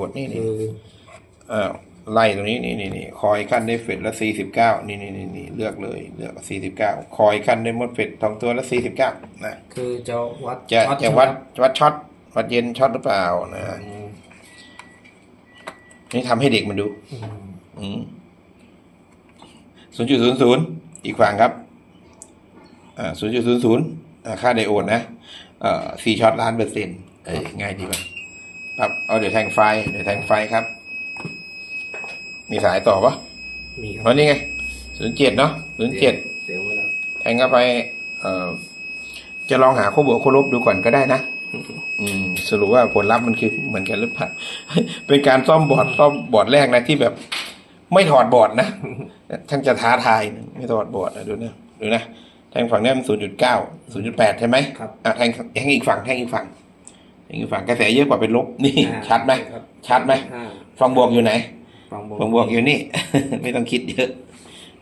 อดนี่นี่คืออ้าวไล่ตรงนี้นี่นี่นี่คอยขั้นได้เฟดละสี่สิบเก้านี่นี่นี่นี่เลือกเลยเลือกสี่สิบเก้าคอยขั้นได้มดเฟดทองตัวละสี่สิบเก้านะคือจะวัดจะช็อตจะวัดวัดช็อตวัดเย็นช็อตหรือเปล่านะอืมนี่ทำให้เด็กมันดู อืมศูนย์จุดศูนย์ศูนย์อีกฝั่งครับ อ่าศูนย์จุดศูนย์ศูนย์ค่าไดโอดนะเอ่อสี่ช็อตล้านเปอร์เซ็นต์เอ้ยง่ายดีกว่า ครับเอาเดี๋ยวแทงไฟ เดี๋ยวแทงไฟครับ มีสายต่อปะมีคอ๋รัอบนี่ไงศูนย์เจ็ดเนาะศูนย์เจ็ดเสียงมาแล้วแทงเข้าไป เอ่อ จะลองหาคู่บวกคู่ลบดูก่อนก็ได้นะ อืม สรุปว่าผลลัพธ์มันคือเหมือนกันหรือเปล่า เป็นการซ่อมบอร์ดซ่อมบอร์ดแรกนะที่แบบ ไม่ถอดบอร์ดนะ ท่านจะท้าทายนะไม่ถอดบอร์ดนะดูนะดูนะแทงฝั่งเนี้มันศูนย์จุดเก้าศูนย์จุดแปดใช่ไหมครับ อะแทงแทงอีกฝั่งแทงอีกฝั่ง แทงอีกฝั่งกระแสเยอะกว่าเป็นลบนี่อ่าชัดไหมครับชัดไหมอ่าฝั่งบวกอยู่ไหนฟังบฝั่งบวกอยู่นี่ ไม่ต้องคิดเยอะ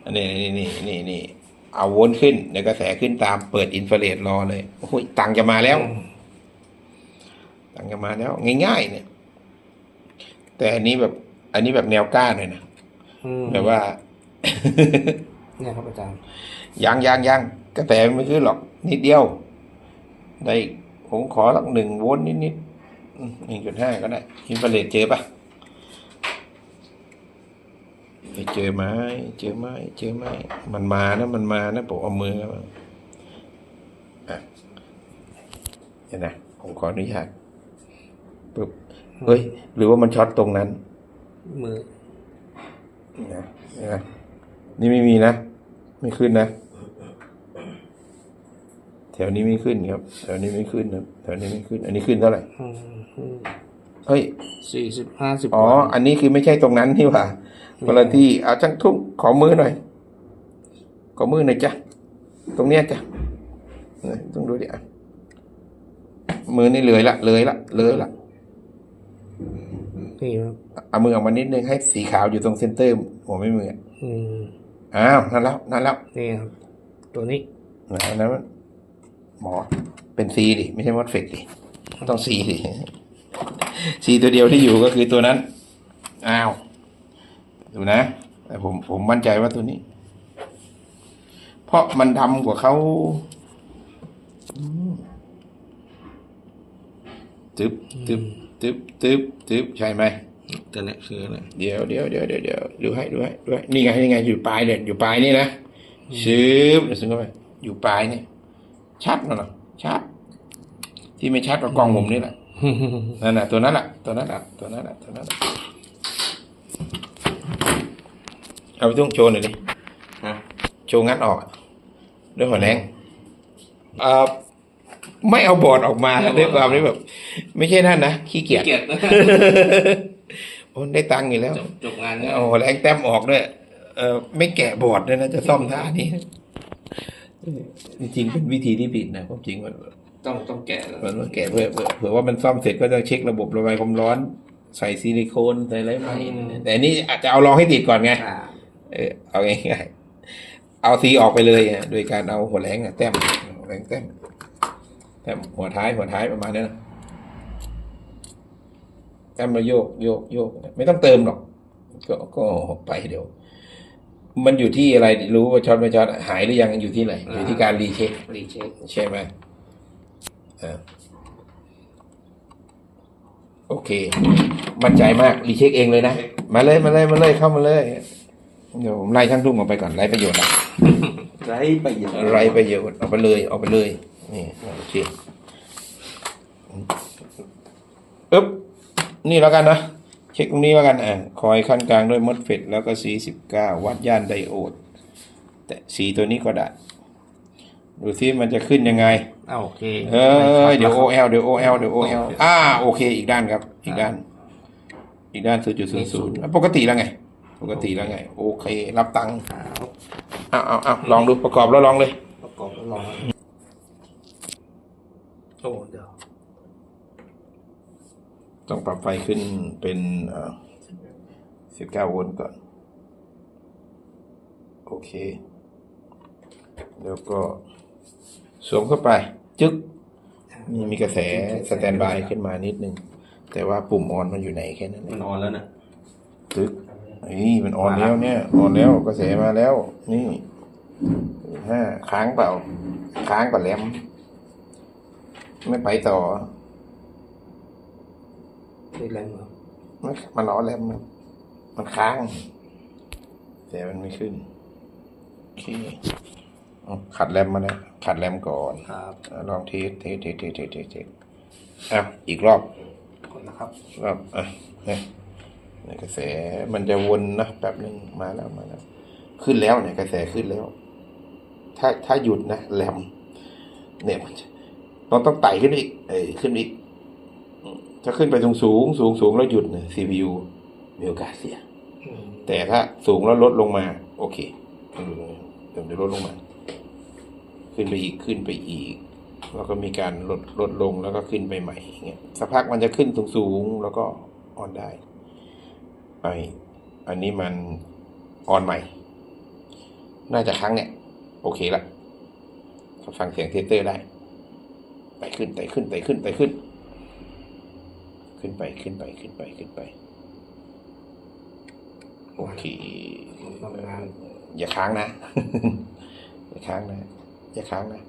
อันนี้นี่นี่นี่นี่เอาวนขึ้นเดี๋ยวกระแสขึ้นตามเปิดอินฟราเรดรอเลยโอ้ยตังค์จะมาแล้ว ตังค์จะมาแล้ว ง่าย ๆ เนี่ย แต่อันนี้แบบ อันนี้แบบแนวก้านเลยนะอืมแบบว่า เนี่ยครับอาจารย์ยังยังยังกระแสไม่ขึ้นหรอก นิดเดียว ได้ ผมขอสักหนึ่งโวลต์นิดนิดหนึ่งจุดห้าก็ได้อินฟราเรดเจอปะไปเจอไหมเจอไหมเจอไหมมันมานะมันมานะผมเอามือมาอะเดี๋ยวนะผมขออนุญาตปึ๊บเฮ้ย หรือว่ามันช็อตตรงนั้น มือนี่นะนี่นะนี่ไม่มีนะ ไม่ขึ้นนะ แถวนี้ไม่ขึ้นครับ แถวนี้ไม่ขึ้นครับ แถวนี้ไม่ขึ้น อันนี้ขึ้นเท่าไหร่อืมอืมเฮ้ยสี่สิบห้าสิบอ๋อ อันนี้คือไม่ใช่ตรงนั้นนี่หว่าคนละที่เอาจังทุ่งขอมือหน่อย ขอมือหน่อยจ้ะ ตรงเนี้ยจ้ะเออต้องดูดิอะมือนี่เลยละ เลยละ เลยละนี่ครับเอามือออกมานิดนึงให้สีขาวอยู่ตรงเซนเตอร์หัวไม่มืออะอืมอ้าว นั่นแล้ว นั่นแล้ว นี่ครับ ตัวนี้อันนั้นมัน หมอเป็นซีดิไม่ใช่มอดเฟกดิต้องซีดิซีตัวเดียวที่อยู่ก็คือตัวนั้นอ้าวดูนะแต่ผมผมมั่นใจว่าตัวนี้ เพราะมันดำกว่าเขาอืมตึ๊บตึ๊บตึ๊บตึ๊บตึ๊บใช่ไหมตัวนี้คืออะไรเดี๋ยวเดี๋ยวเดี๋ยวเดี๋ยวเดี๋ยวดูให้ดูให้ดูให้นี่ไงนี่ไงอยู่ปลายเนี่ยอยู่ปลายนี่นะชืบเดี๋ยวซึ่งเข้าไปอยู่ปลายเนี่ย ชัดนะเนาะชัด ที่ไม่ชัดก็กล้องผมนี่แหละนั่นน่ะตัวนั้นแหละตัวนั้นแหละตัวนั้นแหละตัวนั้นแหละเอาไปตุ้งโชว์หน่อยดิฮะโชว์งัดออกอะด้วยหัวแรงเอ่อไม่เอาบอร์ดออกมาด้วยความที่แบบ ไม่ใช่นั่นนะขี้เกียจเกียรติโอ้ได้ตังค์อยู่แล้วจบจบงานเนี่ยโอ้โหแรงแต้มออกด้วยเออไม่แกะบอร์ดด้วยนะจะซ่อมท่านี้ จริงๆเป็นวิธีที่ผิดนะความจริงมันต้องต้องแกะแล้วมันว่าแกะเพื่อเพื่อเผื่อว่ามันซ่อมเสร็จก็จะเช็คระบบระบายความร้อน ใส่ซิลิโคนใส่อะไรไปแต่อันนี่อาจจะเอาลองให้ติดก่อนไงอ่าเออเอาง่ายๆเอาซีออกไปเลยอะโดยการเอาหัวแรงอะแต้มหัวแรงแต้มแต้มหัวท้ายหัวท้ายประมาณนั้นนะแต้มมาโยกโยกโยก ไม่ต้องเติมหรอก ก็ก็ไปเดี๋ยว มันอยู่ที่อะไรรู้ว่าช็อตไม่ช็อตหายหรือยังอยู่ที่ไหนอยู่ที่การรีเช็ครีเช็คใช่ไหมอ่าโอเค มั่นใจมากรีเช็คเองเลยนะ มาเลยมาเลยมาเลยเข้ามาเลย เดี๋ยวผมไล่ช่างทุ่งออกไปก่อนไล่ประโยชน์นะไรประโยชน์ไล่ประโยชน์ออกไปเลยออกไปเลยนี่โอเคอึ๊บนี่แล้วกันนะ เช็คตรงนี้แล้วกันอ่าคอยขั้นกลางด้วยมดเฟดแล้วก็สีสิบเก้าวัดย่านไดโอด แต่สีตัวนี้ก็ได้ ดูซิมันจะขึ้นยังไงอ่าโอเคเออเดี๋ยว OL เดี๋ยว OL เดี๋ยว OL อ่าโอเค อีกด้านครับ อีกด้าน อีกด้านศูนย์จุดศูนย์ศูนย์ปกติแล้วไง ปกติแล้วไง โอเค รับตังค์อ่าเอาเอาเอาลองดูประกอบแล้วลองเลย ประกอบแล้วลองโอ้เดี๋ยว ต้องปรับไฟขึ้นเป็นสิบเก้าโวลต์ก่อน โอเค แล้วก็สวมเข้าไป จึ๊กนี่มีกระแสสแตนบายขึ้นมานิดนึง แต่ว่าปุ่มออนมันอยู่ไหนแค่นั้นเอมันงออนแล้วนะตึกนี่มันออนแล้วเนี่ยออนแล้วกระแสมาแล้ว นี่ห้าค้างเปล่า ค้างก่อนแลมไม่ไปต่อ ติดแรงเหรอไม่มันล้อแรมมันมันค้าง แต่มันไม่ขึ้นโอเคเอาขัดแรมมาแล้วขัดแรมก่อนครับอะลองเทสเทสเทสเทสเทสเทสเทสอะอีกรอบกดนะครับรอบอะเนี่ยเนี่ยกระแสมันจะวนนะแป๊บหนึ่งมาแล้วมาแล้ว ขึ้นแล้วเนี่ยกระแสขึ้นแล้ว ถ้าถ้าหยุดนะแรมเนี่ยมันจะเราต้องไต่ขึ้นอีก เอ้ยขึ้นอีกอืม ถ้าขึ้นไปสูงสูงสูงสูงแล้วหยุดเนี่ย CPU มีโอกาสเสีย แต่ถ้าสูงแล้วลดลงมา โอเคเดี๋ยวจะลดลงมา ขึ้นไปอีกขึ้นไปอีก แล้วก็มีการลดลดลงแล้วก็ขึ้นไปใหม่เงี้ยสักพักมันจะขึ้นสูงสูงแล้วก็ออนได้ไออันนี้มันออนใหม่ น่าจะครั้งเนี่ยโอเคละฟังเสียงเทสเตอร์ได้ไต่ขึ้นไต่ขึ้นไต่ขึ้นไต่ขึ้น ขึ้นไปขึ้นไปขึ้นไปขึ้นไป โอเคทำงานอย่าค้างนะ อย่าค้างนะ อย่าค้างนะ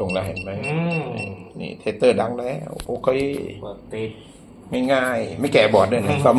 ลงแล้วเห็นไหมอืมนี่เทสเตอร์ดังแล้ว โอเคเปิดติดไม่ง่าย ไม่แก่บอร์ดด้วยนะซ้ำ